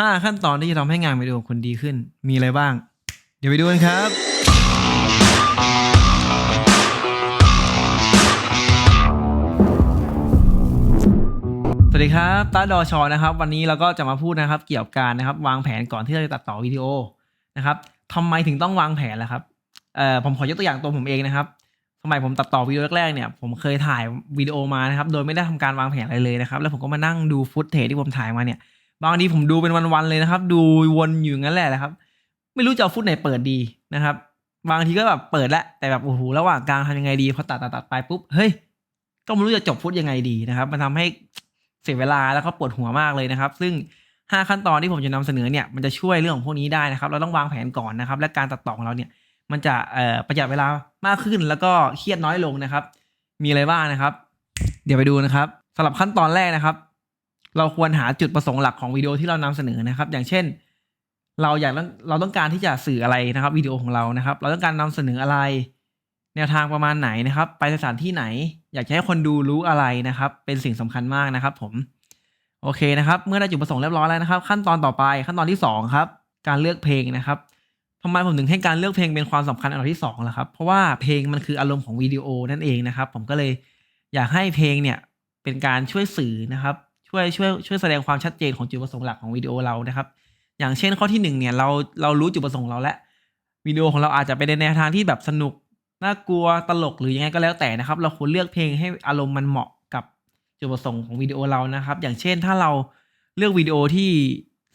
5ขั้นตอนที่จะทำให้งานวิดีโอคุณดีขึ้น มีอะไรบ้าง เดี๋ยวไปดูกันครับ สวัสดีครับตาดอชอนะครับ วันนี้เราก็จะมาพูดนะครับ เกี่ยวกับการนะครับ วางแผนก่อนที่เราจะตัดต่อวิดีโอนะครับทำไมถึงต้องวางแผนล่ะครับเอ่อผมขอยกตัวอย่างตัวผมเองนะครับสมัยผมตัดต่อวิดีโอแรกๆเนี่ยผมเคยถ่ายวิดีโอมานะครับ โดยไม่ได้ทำการวางแผนอะไรเลยนะครับ แล้วผมก็มานั่งดูฟุตเทจที่ผมถ่ายมาเนี่ย บางทีผมดูเป็นวันๆเลยนะครับ ดูวนอยู่งั้นแหละนะครับ ไม่รู้จะเอาฟุตไหนเปิดดีนะครับ บางทีก็แบบเปิดแล้วแต่แบบโอ้โหระหว่างกลางทำยังไงดีพอตัดตัดตัดไปปุ๊บเฮ้ยก็ไม่รู้จะจบฟุตยังไงดีนะครับ มันทำให้เสียเวลาแล้วก็ปวดหัวมากเลยนะครับ ซึ่ง 5 ขั้นตอนที่ผมจะนำเสนอเนี่ยมันจะช่วยเรื่องของพวกนี้ได้นะครับ เราต้องวางแผนก่อนนะครับ และการตัดต่อของเราเนี่ย มันจะประหยัดเวลามากขึ้นแล้วก็เครียดน้อยลงนะครับ มีอะไรบ้างนะครับ เดี๋ยวไปดูนะครับสำหรับขั้นตอนแรกนะครับ เราควรหาจุดประสงค์หลักของวิดีโอที่เรานำเสนอนะครับ อย่างเช่น เราอยากเราต้องการที่จะสื่ออะไรนะครับวิดีโอของเรานะครับ เราต้องการนำเสนออะไร แนวทางประมาณไหนนะครับ ไปสถานที่ไหน อยากให้คนดูรู้อะไรนะครับ เป็นสิ่งสำคัญมากนะครับ ผมโอเคนะครับ เมื่อได้จุดประสงค์เรียบร้อยแล้วนะครับ ขั้นตอนต่อไปขั้นตอนที่สองครับ การเลือกเพลงนะครับทำไมผมถึงให้การเลือกเพลงเป็นความสำคัญอันดับที่สองล่ะครับ เพราะว่าเพลงมันคืออารมณ์ของวิดีโอนั่นเองนะครับ ผมก็เลยอยากให้เพลงเนี่ยเป็นการช่วยสื่อนะครับ ช่วยช่วยช่วยแสดงความชัดเจนของจุดประสงค์หลักของวิดีโอเรานะครับ อย่างเช่นข้อที่หนึ่งเนี่ยเราเรารู้จุดประสงค์เราแล้ววิดีโอของเราอาจจะไปในแนวทางที่แบบสนุกน่ากลัวตลกหรือยังไงก็แล้วแต่นะครับ เราควรเลือกเพลงให้อารมณ์มันเหมาะกับจุดประสงค์ของวิดีโอเรานะครับ อย่างเช่นถ้าเราเลือกวิดีโอที่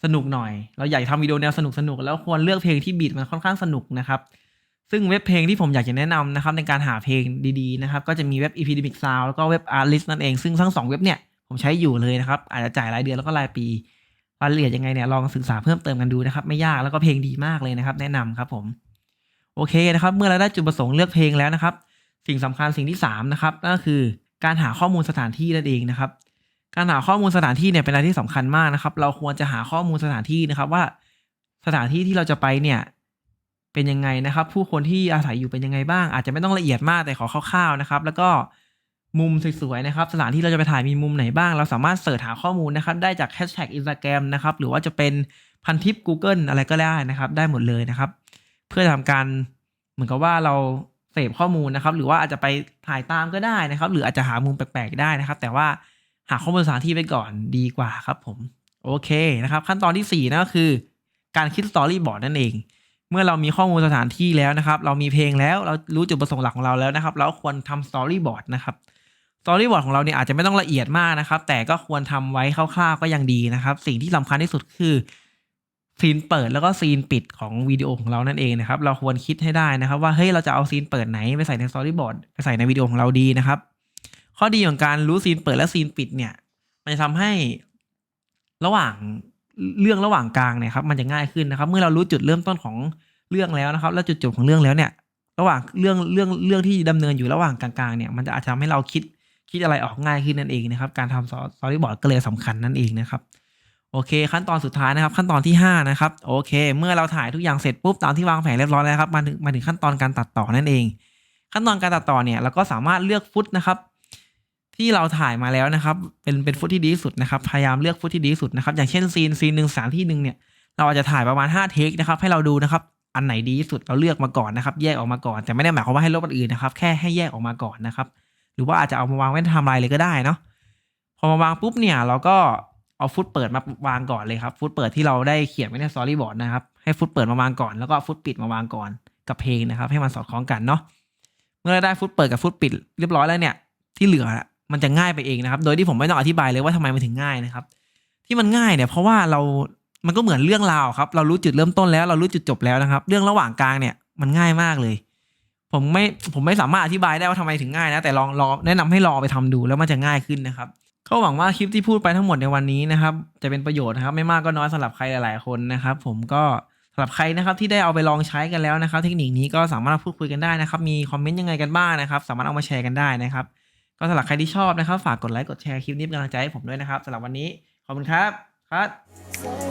สนุกหน่อย เราอยากทำวิดีโอแนวสนุกสนุกแล้วควรเลือกเพลงที่บีทมันค่อนข้างสนุกนะครับ ซึ่งเว็บเพลงที่ผมอยากจะแนะนำนะครับในการหาเพลงดีๆนะครับ ก็จะมีเว็บ Epidemic Sound แล้วก็เว็บ Artlist นั่นเอง ซึ่งทั้งสองเว็บเนี่ย ผมใช้อยู่เลยนะครับ อาจจะจ่ายรายเดือนแล้วก็รายปีรายละเอียดยังไงเนี่ยลองศึกษาเพิ่มเติมกันดูนะครับ ไม่ยากแล้วก็เพลงดีมากเลยนะครับ แนะนำครับผมโอเคนะครับ เมื่อเราได้จุดประสงค์เลือกเพลงแล้วนะครับ สิ่งสำคัญสิ่งที่สามนะครับนั่นก็คือการหาข้อมูลสถานที่นั่นเองนะครับ การหาข้อมูลสถานที่เนี่ยเป็นอะไรที่สำคัญมากนะครับ เราควรจะหาข้อมูลสถานที่นะครับว่าสถานที่ที่เราจะไปเนี่ยเป็นยังไงนะครับ ผู้คนที่อาศัยอยู่เป็นยังไงบ้าง อาจจะไม่ต้องละเอียดมากแต่ขอคร่าวๆนะครับ แล้วก็ มุมสวยๆนะครับสถานที่เราจะไปถ่ายมีมุมไหนบ้าง เราสามารถเสิร์ชหาข้อมูลนะครับได้จากแฮชแท็กอินสตาแกรมนะครับหรือว่าจะเป็นพันทิป Google อะไรก็ได้นะครับ ได้หมดเลยนะครับ เพื่อทำการเหมือนกับว่าเราเสพข้อมูลนะครับ หรือว่าอาจจะไปถ่ายตามก็ได้นะครับ หรืออาจจะหามุมแปลกๆได้นะครับ แต่ว่าหาข้อมูลสถานที่ไปก่อนดีกว่าครับผมโอเคนะครับ ขั้นตอนที่สี่นั่นก็คือ การคิดสตอรี่บอร์ดนั่นเอง เมื่อเรามีข้อมูลสถานที่แล้วนะครับ เรามีเพลงแล้วเรารู้จุดประสงค์หลักของเราแล้วนะครับ เราควรทำสตอรี่บอร์ดนะครับ สตอรี่บอร์ดของเราเนี่ยอาจจะไม่ต้องละเอียดมากนะครับ แต่ก็ควรทำไว้คร่าวๆก็ยังดีนะครับ สิ่งที่สำคัญที่สุดคือซีนเปิดแล้วก็ซีนปิดของวิดีโอของเรานั่นเองนะครับ เราควรคิดให้ได้นะครับ ว่าเฮ้ยเราจะเอาซีนเปิดไหนไปใส่ในสตอรี่บอร์ดไปใส่ในวิดีโอของเราดีนะครับ ข้อดีของการรู้ซีนเปิดและซีนปิดเนี่ย มันจะทำให้ระหว่างเรื่องระหว่างกลางเนี่ยครับมันจะง่ายขึ้นนะครับ เมื่อเรารู้จุดเริ่มต้นของเรื่องแล้วนะครับ แล้วจุดจบของเรื่องแล้วเนี่ย ระหว่างเรื่องเรื่องเรื่องที่ดำเนินอยู่ระหว่างกลางๆเนี่ย มันจะอาจจะทำให้เราคิด คิดอะไรออกง่ายขึ้นนั่นเองนะครับ การทำสตอรี่บอร์ดก็เลยสำคัญนั่นเองนะครับโอเค ขั้นตอนสุดท้ายนะครับขั้นตอนที่ห้านะครับโอเค เมื่อเราถ่ายทุกอย่างเสร็จปุ๊บตามที่วางแผนเรียบร้อยแล้วครับมาถึงมาถึงขั้นตอนการตัดต่อนั่นเอง ขั้นตอนการตัดต่อเนี่ยเราก็สามารถเลือกฟุตนะครับ ที่เราถ่ายมาแล้วนะครับ เป็นเป็นฟุตที่ดีสุดนะครับพยายามเลือกฟุตที่ดีสุดนะครับ อย่างเช่นซีนซีนหนึ่งสถานที่หนึ่งเนี่ยเราอาจจะถ่ายประมาณ5เทคนะครับให้เราดูนะครับอันไหนดีที่สุดเราเลือกมาก่อนนะครับ แยกออกมาก่อนแต่ไม่ได้หมายความว่าให้ลบอันอื่นนะครับ แค่ให้แยกออกมาก่อนนะครับ หรือว่าอาจจะเอามาวางไว้ทำลายเลยก็ได้เนาะพอมาวางปุ๊บเนี่ย เราก็เอาฟุตเปิดมาวางก่อนเลยครับฟุตเปิดที่เราได้เขียนไว้ในสตอรี่บอร์ดนะครับให้ฟุตเปิดมาวางก่อนแล้วก็ฟุตปิดมาวางก่อนกับเพลงนะครับ ให้มันสอดคล้องกันเนาะเมื่อเราได้ฟุตเปิดกับฟุตปิดเรียบร้อยแล้วเนี่ยที่เหลือมันจะง่ายไปเองนะครับ โดยที่ผมไม่ต้องอธิบายเลยว่าทำไมมันถึงง่ายนะครับ ที่มันง่ายเนี่ยเพราะว่าเรา มันก็เหมือนเรื่องราวครับ เรารู้จุดเริ่มต้นแล้ว เรารู้จุดจบแล้วนะครับ เรื่องระหว่างกลางเนี่ยมันง่ายมากเลย ผมไม่ผมไม่สามารถอธิบายได้ว่าทำไมถึงง่ายนะ แต่ลองลองแนะนำให้ลองไปทำดูแล้วมันจะง่ายขึ้นนะครับก็หวังว่าคลิปที่พูดไปทั้งหมดในวันนี้นะครับ จะเป็นประโยชน์นะครับ ไม่มากก็น้อยสำหรับใครหลาย ๆ คนนะครับ ผมก็สำหรับใครนะครับที่ได้เอาไปลองใช้กันแล้วนะครับ เทคนิคนี้ก็สามารถพูดคุยกันได้นะครับ มีคอมเมนต์ยังไงกันบ้างนะครับ สามารถเอามาแชร์กันได้นะครับ ก็สำหรับใครที่ชอบนะครับ ฝากกดไลค์กดแชร์คลิปนี้เป็นกำลังใจให้ผมด้วยนะครับสำหรับวันนี้ขอบคุณครับครับ